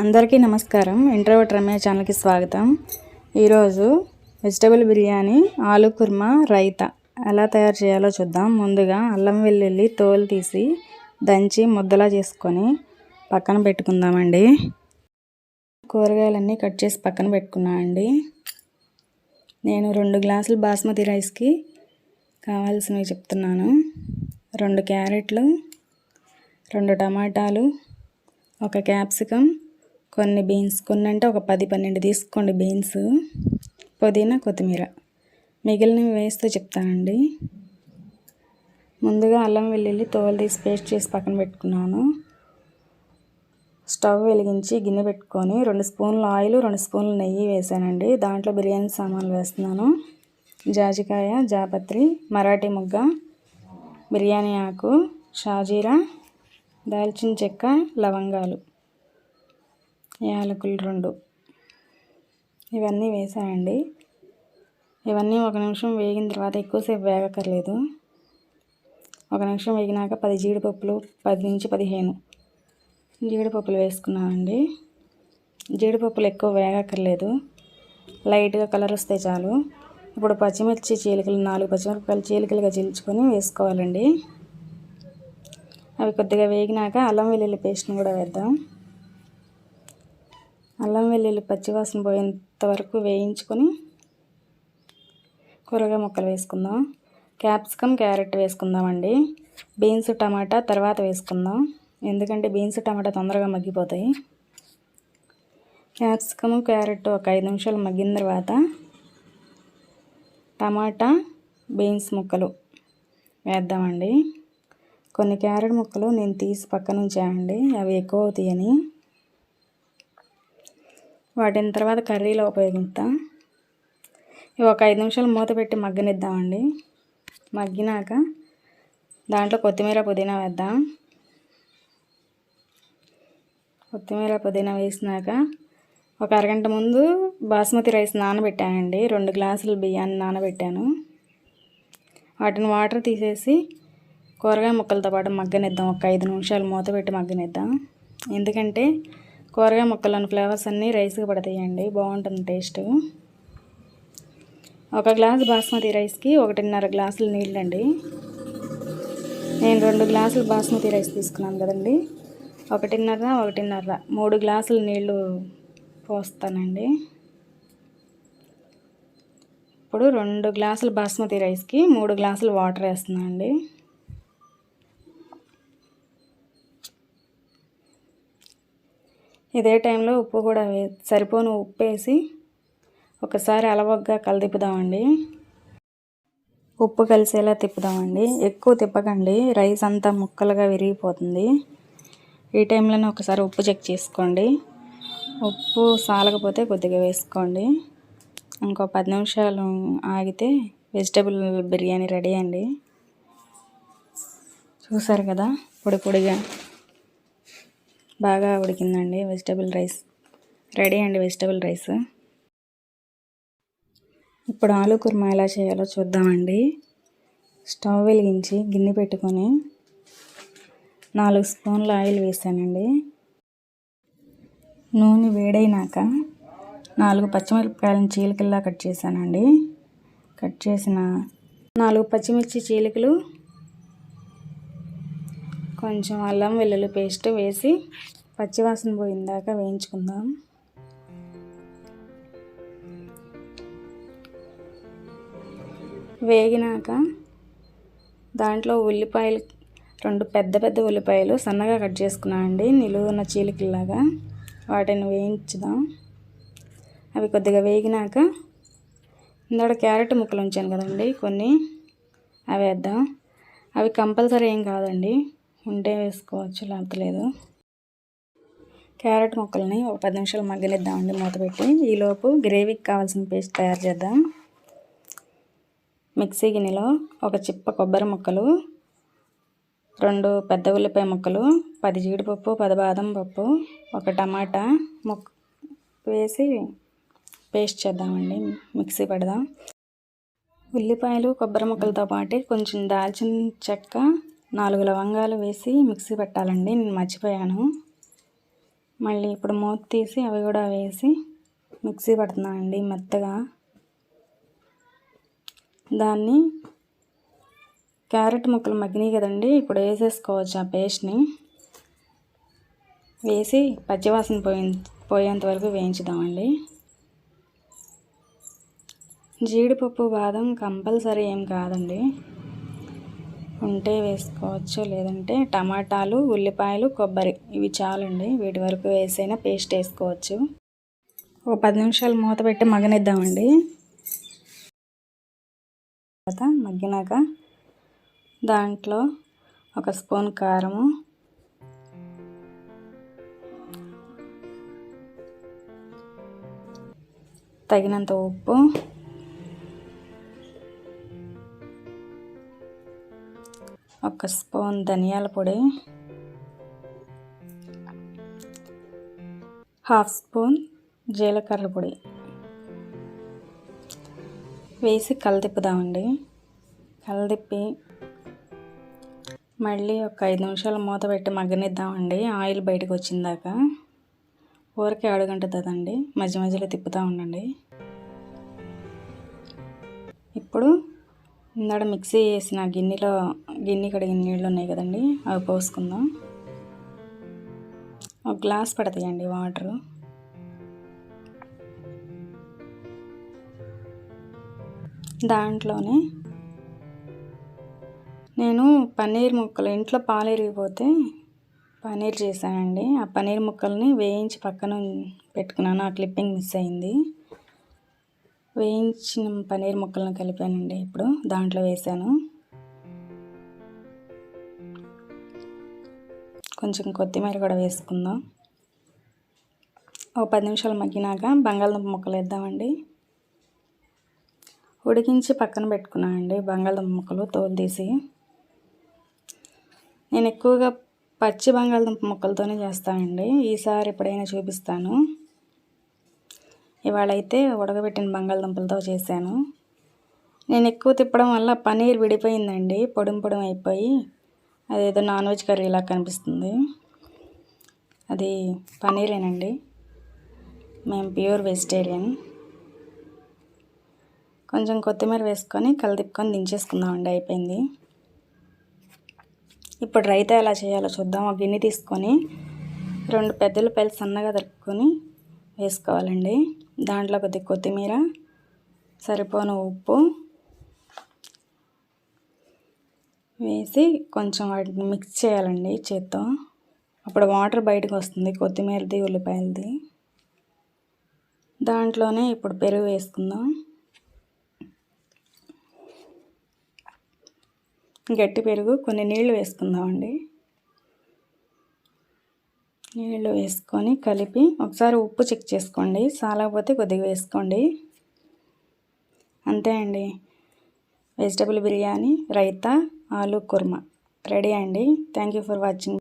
అందరికీ నమస్కారం. ఇంట్రోవర్ట్ రమ్య ఛానల్కి స్వాగతం. ఈరోజు వెజిటబుల్ బిర్యానీ ఆలు కుర్మా రైతా. ఎలా తయారు చేయాలో చూద్దాం. ముందుగా అల్లం వెల్లుల్లి తోలు తీసి దంచి ముద్దలా చేసుకొని పక్కన పెట్టుకుందామండి. కూరగాయలన్నీ కట్ చేసి పక్కన పెట్టుకున్నా అండి. నేను రెండు గ్లాసులు బాస్మతి రైస్కి కావాల్సినవి చెప్తున్నాను. రెండు క్యారెట్లు రెండు టమాటాలు ఒక క్యాప్సికమ్ కొన్ని బీన్స్ కొన్ని అంటే ఒక పది పన్నెండు తీసుకోండి బీన్స్. పుదీనా కొత్తిమీర. మిగిలినవి వేస్తూ చెప్తానండి. ముందుగా అల్లం వెల్లుల్లి తోలు తీసి పేస్ట్ చేసి పక్కన పెట్టుకున్నాను. స్టవ్ వెలిగించి గిన్నె పెట్టుకొని రెండు స్పూన్లు ఆయిల్ రెండు స్పూన్లు నెయ్యి వేసానండి. దాంట్లో బిర్యానీ సామాన్లు వేస్తున్నాను. జాజికాయ జాపత్రి మరాఠీ ముగ్గ బిర్యానీ ఆకు షాజీరా దాల్చిన చెక్క లవంగాలు. యాలకులు రెండు. ఇవన్నీ వేసానండి. ఇవన్నీ ఒక నిమిషం వేగిన తర్వాత ఎక్కువసేపు వేగక్కర్లేదు. ఒక నిమిషం వేగినాక పది జీడిపప్పులు పది నుంచి పదిహేను జీడిపప్పులు వేసుకున్నానండి. జీడిపప్పులు ఎక్కువ వేగక్కర్లేదు. లైట్గా కలర్ వస్తే చాలు. ఇప్పుడు పచ్చిమిర్చి చీలికలు నాలుగు పచ్చిమిరపకాయలు చీలికలుగా చీల్చుకొని వేసుకోవాలండి. అవి కొద్దిగా వేగినాక అల్లం వెల్లుల్లి పేస్ట్ని కూడా వేద్దాం. అల్లం వెల్లుల్లి పచ్చివాసన పోయేంత వరకు వేయించుకొని కూరగాయ ముక్కలు వేసుకుందాం. క్యాప్సికమ్ క్యారెట్ వేసుకుందామండి. బీన్స్ టమాటా తర్వాత వేసుకుందాం. ఎందుకంటే బీన్స్ టమాటా తొందరగా మగ్గిపోతాయి. క్యాప్సికమ్ క్యారెట్ ఒక ఐదు నిమిషాలు మగ్గిన తర్వాత టమాటా బీన్స్ ముక్కలు వేద్దామండి. కొన్ని క్యారెట్ ముక్కలు నేను తీసి పక్కన ఉంచానండి అవి ఎక్కువ అవుతాయని. వాటిని తర్వాత కర్రీలో ఉపయోగిస్తాం ఇవి ఒక ఐదు నిమిషాలు మూత పెట్టి మగ్గనిద్దామండి. మగ్గినాక దాంట్లో కొత్తిమీర పుదీనా వేద్దాం. కొత్తిమీర పుదీనా వేసినాక ఒక అరగంట ముందు బాస్మతి రైస్ నానబెట్టానండి. రెండు గ్లాసులు బియ్యాన్ని నానబెట్టాను. వాటిని వాటర్ తీసేసి కూరగాయ ముక్కలతో పాటు మగ్గనిద్దాం. ఒక ఐదు నిమిషాలు మూత పెట్టి మగ్గనిద్దాం. ఎందుకంటే కూరగాయ ముక్కలను ఫ్లేవర్స్ అన్నీ రైస్కి పడతాయండి. బాగుంటుంది టేస్ట్. ఒక గ్లాస్ బాస్మతి రైస్కి ఒకటిన్నర గ్లాసులు నీళ్ళండి. నేను రెండు గ్లాసులు బాస్మతి రైస్ తీసుకున్నాను కదండి. ఒకటిన్నర ఒకటిన్నర మూడు గ్లాసులు నీళ్ళు పోస్తానండి. ఇప్పుడు రెండు గ్లాసులు బాస్మతి రైస్కి మూడు గ్లాసులు వాటర్ వేస్తున్నాను అండి ఇదే టైంలో ఉప్పు కూడా వే సరిపోను ఉప్పు వేసి ఒకసారి అలవగ్గా కలదిప్పుదామండి. ఉప్పు కలిసేలా తిప్పుదామండి. ఎక్కువ తిప్పకండి. రైస్ అంతా ముక్కలుగా విరిగిపోతుంది. ఈ టైంలోనే ఒకసారి ఉప్పు చెక్ చేసుకోండి. ఉప్పు సాలకపోతే కొద్దిగా వేసుకోండి. ఇంకో పది నిమిషాలు ఆగితే వెజిటబుల్ బిర్యానీ రెడీ అండి. చూసారు కదా? పొడి పొడిగా. బాగా ఉడికిందండి వెజిటబుల్ రైస్. రెడీ అండి వెజిటబుల్ రైస్. ఇప్పుడు ఆలు కుర్మా ఎలా చేయాలో చూద్దామండి. స్టవ్ వెలిగించి గిన్నె పెట్టుకొని నాలుగు స్పూన్ల ఆయిల్ వేసానండి. నూనె వేడైనాక నాలుగు పచ్చిమిరపకాయలను చీలికల్లా కట్ చేశానండి. కట్ చేసిన నాలుగు పచ్చిమిర్చి చీలికలు కొంచెం అల్లం వెల్లుల్లి పేస్ట్ వేసి పచ్చివాసన పోయిందాక వేయించుకుందాం. వేగినాక దాంట్లో ఉల్లిపాయలు రెండు పెద్ద పెద్ద ఉల్లిపాయలు సన్నగా కట్ చేసుకున్నామండి నిలువున్న చీలికల్లాగా వాటిని వేయించుదాం. అవి కొద్దిగా వేగినాక ఇందాక క్యారెట్ ముక్కలు ఉంచాను కదండి కొన్ని అవి వేద్దాం. అవి కంపల్సరీ ఏం కాదండి ఉంటే వేసుకోవచ్చు లేకపోతే లేదు. క్యారెట్ ముక్కల్ని ఒక పది నిమిషాలు మగ్గనిద్దామండి మూత పెట్టి. ఈలోపు గ్రేవీకి కావాల్సిన పేస్ట్ తయారు చేద్దాం. మిక్సీ గిన్నెలో ఒక చిప్ప కొబ్బరి ముక్కలు రెండు పెద్ద ఉల్లిపాయ ముక్కలు పది జీడిపప్పు పది బాదం పప్పు ఒక టమాటా ముక్క వేసి పేస్ట్ చేద్దామండి. మిక్సీ పెడదాం. ఉల్లిపాయలు కొబ్బరి ముక్కలతో పాటు కొంచెం దాల్చిన చెక్క నాలుగు లవంగాలు వేసి మిక్సీ పెట్టాలండి నేను మర్చిపోయాను. మళ్ళీ ఇప్పుడు మూత తీసి అవి కూడా వేసి మిక్సీ పడుతున్నానండి మెత్తగా. దాన్ని క్యారెట్ ముక్కలు మగ్గినాయి కదండి ఇప్పుడు వేసేసుకోవచ్చు ఆ పేస్ట్ని. వేసి పచ్చివాసన పోయి పోయేంత వరకు వేయించుదామండి. జీడిపప్పు బాదం కంపల్సరీ ఏం కాదండి. ఉంటే వేసుకోవచ్చు. లేదంటే టమాటాలు ఉల్లిపాయలు కొబ్బరి ఇవి చాలండి. వీటి వరకు వేసైనా పేస్ట్ వేసుకోవచ్చు. ఒక పది నిమిషాలు మూత పెట్టి మగనిద్దామండి తర్వాత మగ్గినాక దాంట్లో ఒక స్పూన్ కారము తగినంత ఉప్పు ఒక స్పూన్ ధనియాల పొడి హాఫ్ స్పూన్ జీలకర్ర పొడి. వేసి కలదిప్పుదామండి. కలదిప్పి మళ్ళీ ఒక ఐదు నిమిషాలు మూత పెట్టి మగ్గనిద్దామండి. ఆయిల్ బయటకు వచ్చిందాక ఊరికే అడుగంటుందండి మధ్య మధ్యలో తిప్పుతూ ఉండండి. ఇప్పుడు ఇందాడ మిక్సీ వేసిన గిన్నెలో గిన్నె కడిగిన నీళ్ళు ఉన్నాయి కదండి అవి పోసుకుందాం. ఒక గ్లాస్ పడతాయండి వాటరు. దాంట్లోనే నేను పన్నీర్ ముక్కలు ఇంట్లో పాలు ఇరిగిపోతే పన్నీర్ చేశానండి. ఆ పన్నీర్ ముక్కల్ని వేయించి పక్కన పెట్టుకున్నాను ఆ క్లిప్పింగ్ మిస్ అయింది. వేయించిన పన్నీర్ ముక్కలను కలిపానండి ఇప్పుడు దాంట్లో వేసాను. కొంచెం కొత్తిమీర కూడా వేసుకుందాం. ఓ పది నిమిషాలు మగ్గినాక బంగాళదుంప ముక్కలు వేద్దామండి. ఉడికించి పక్కన పెట్టుకున్నానండి బంగాళదుంప ముక్కలు తోలు తీసి. నేను ఎక్కువగా పచ్చి బంగాళదుంప ముక్కలతోనే చేస్తానండి. ఈసారి ఎప్పుడైనా చూపిస్తాను. ఇవాళ అయితే ఉడకబెట్టిన బంగాళదుంపలతో చేశాను. నేను ఎక్కువ తిప్పడం వల్ల పనీర్ విడిపోయిందండి పొడిం పొడిం అయిపోయి అదేదో నాన్ వెజ్ కర్రీలా కనిపిస్తుంది. అది పనీరేనండి. మేము ప్యూర్ వెజిటేరియన్. కొంచెం కొత్తిమీర వేసుకొని కలదిప్పుకొని దించేసుకుందామండి అయిపోయింది. ఇప్పుడు రైతా ఎలా చేయాలో చూద్దాం. ఆ గిన్నె తీసుకొని రెండు పెద్దలు పెళ్ళి సన్నగా తరుపుకొని వేసుకోవాలండి. దాంట్లో కొద్దిగా కొత్తిమీర సరిపోను ఉప్పు వేసి కొంచెం వాటిని మిక్స్ చేయాలండి చేత్తో. అప్పుడు వాటర్ బయటకు వస్తుంది కొత్తిమీరది ఉల్లిపాయలది. దాంట్లోనే ఇప్పుడు పెరుగు వేసుకుందాం. గట్టి పెరుగు కొన్ని నీళ్ళు వేసుకుందామండి. నీళ్ళు వేసుకొని కలిపి ఒకసారి ఉప్పు చెక్ చేసుకోండి. సాలకపోతే కొద్దిగా వేసుకోండి. అంతే అండి. వెజిటబుల్ బిర్యానీ రైతా ఆలు కుర్మా. రెడీ అండి. Thank you for watching.